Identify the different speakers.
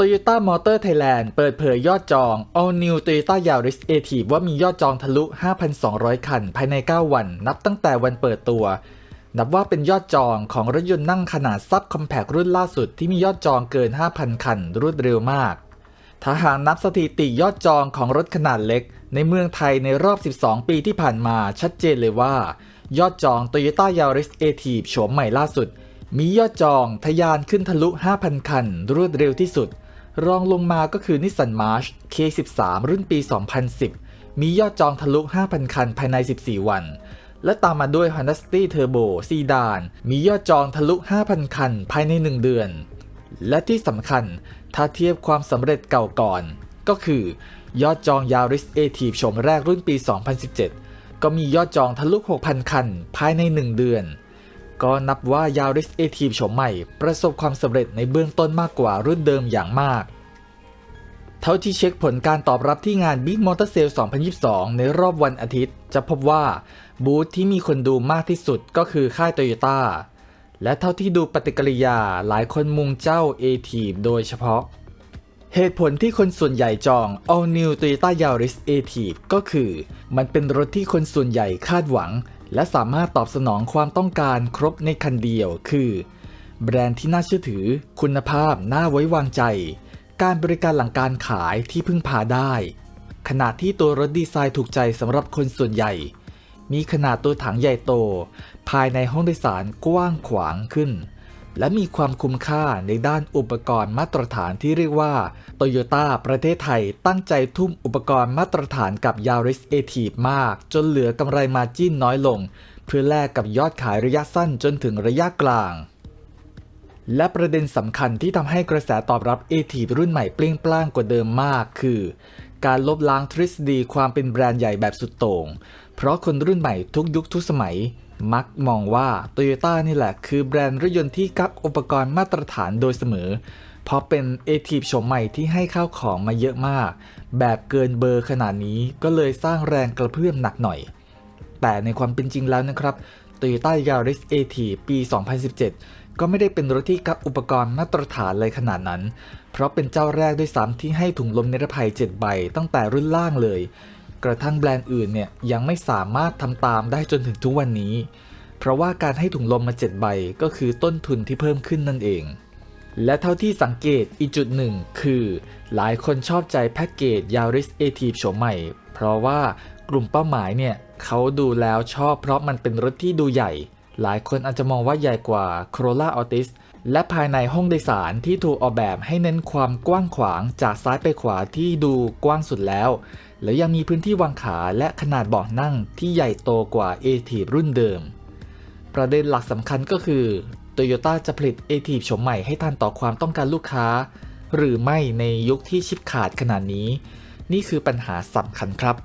Speaker 1: Toyota Motor Thailand เปิดเผยยอดจอง All New Toyota Yaris a t i v ว่ามียอดจองทะลุ 5,200 คัน ภายใน 9 วัน นับตั้งแต่วันเปิดตัว นับว่าเป็นยอดจองของรถยนต์นั่งขนาดซับคอมแพครุ่นล่าสุดที่มียอดจองเกิน 5,000 คัน รวดเร็วมาก ถ้าหากนับสถิติยอดจองของรถขนาดเล็ก ในเมืองไทยในรอบ 12 ปีที่ผ่านมาชัดเจนเลยว่า ยอดจอง Toyota Yaris a t i v โฉมใหม่ล่าสุด มียอดจองทะยานขึ้นทะลุ 5,000 คัน รวดเร็วที่สุด รองลงมาก็คือนิสสันมาร์ช K13 รุ่นปี 2010 มียอดจองทะลุ 5,000 คันภายใน 14 วัน และตามมาด้วย Honda City Turbo ซีดาน มียอดจองทะลุ 5,000 คันภายใน 1 เดือน และที่สำคัญถ้าเทียบความสำเร็จเก่าก่อน ก็คือยอดจอง Yaris a t i v โฉมแรกรุ่นปี 2017 ก็มียอดจองทะลุ 6,000 คันภายใน 1 เดือน ก็นับว่า Yaris a t i v โฉมใหม่ ประสบความสำเร็จในเบื้องต้นมากกว่ารุ่นเดิมอย่างมาก เท่าที่เช็คผลการตอบรับที่งาน Big Motor Sale 2022 ในรอบวันอาทิตย์ จะพบว่าบูธที่มีคนดูมากที่สุดก็คือค่ายโตโยต้าและเท่าที่ดูปฏิกิริยาหลายคนมุงเจ้า a t i v โดยเฉพาะ เหตุผลที่คนส่วนใหญ่จอง All New Toyota Yaris a t i v ก็คือ มันเป็นรถที่คนส่วนใหญ่คาดหวัง และสามารถตอบสนองความต้องการครบในคันเดียว คือ แบรนด์ที่น่าเชื่อถือ คุณภาพน่าไว้วางใจ การบริการหลังการขายที่พึ่งพาได้ขนาดที่ตัวรถดีไซน์ถูกใจสำหรับคนส่วนใหญ่ มีขนาดตัวถังใหญ่โต ภายในห้องโดยสารกว้างขวางขึ้น และมีความคุ้มค่าในด้านอุปกรณ์มาตรฐานที่เรียกว่า Toyota ประเทศไทยตั้งใจทุ่มอุปกรณ์มาตรฐานกับ Yaris a t i v มาก จนเหลือกำไรมาจิ้นน้อยลง เพื่อแลกกับยอดขายระยะสั้นจนถึงระยะกลาง และประเด็นสำคัญที่ทำให้กระแสตอบรับ a t i v รุ่นใหม่เปลี่ยงปล้างกว่าเดิมมากคือการลบล้างทฤษฎีความเป็นแบรนด์ใหญ่แบบสุดโต่ง เพราะคนรุ่นใหม่ทุกยุคทุกสมัย มักมองว่า Toyota นี่แหละคือแบรนด์รถยนต์ที่กับอุปกรณ์มาตรฐานโดยเสมอ เพราะเป็น a t i v โฉมใหม่ที่ให้ข้าวของมาเยอะมาก แบบเกินเบอร์ขนาดนี้ก็เลยสร้างแรงกระเพื่อมหนักหน่อย แต่ในความเป็นจริงแล้วนะครับ Toyota Yaris a t i v ปี 2017 ก็ไม่ได้เป็นรถที่กับอุปกรณ์มาตรฐานเลยขนาดนั้น เพราะเป็นเจ้าแรกด้วยซ้ำที่ให้ถุงลมนิรภัย 7 ใบตั้งแต่รุ่นล่างเลย กระทั่งแบรนด์อื่นเนี่ยยังไม่สามารถทำตามได้จนถึงทุกวันนี้ เพราะว่าการให้ถุงลมมา 7 ใบก็คือต้นทุนที่เพิ่มขึ้นนั่นเอง และเท่าที่สังเกตอีกจุดหนึ่งคือ หลายคนชอบใจแพ็กเกจ Yaris a t i v โฉมใหม่ เพราะว่ากลุ่มเป้าหมายเนี่ยเขาดูแล้วชอบเพราะมันเป็นรถที่ดูใหญ่ หลายคนอาจจะมองว่าใหญ่กว่า Corolla Altis และภายในห้องโดยสารที่ถูกออกแบบให้เน้นความกว้างขวางจากซ้ายไปขวาที่ดูกว้างสุดแล้ว แล้วยังมีพื้นที่วางขาและขนาดเบาะนั่งที่ใหญ่โตกว่า a t i v รุ่นเดิม ประเด็นหลักสำคัญก็คือ Toyota จะผลิต a t i v โฉมใหม่ให้ทันต่อความต้องการลูกค้า หรือไม่ในยุคที่ชิปขาดขนาดนี้ นี่คือปัญหาสำคัญครับ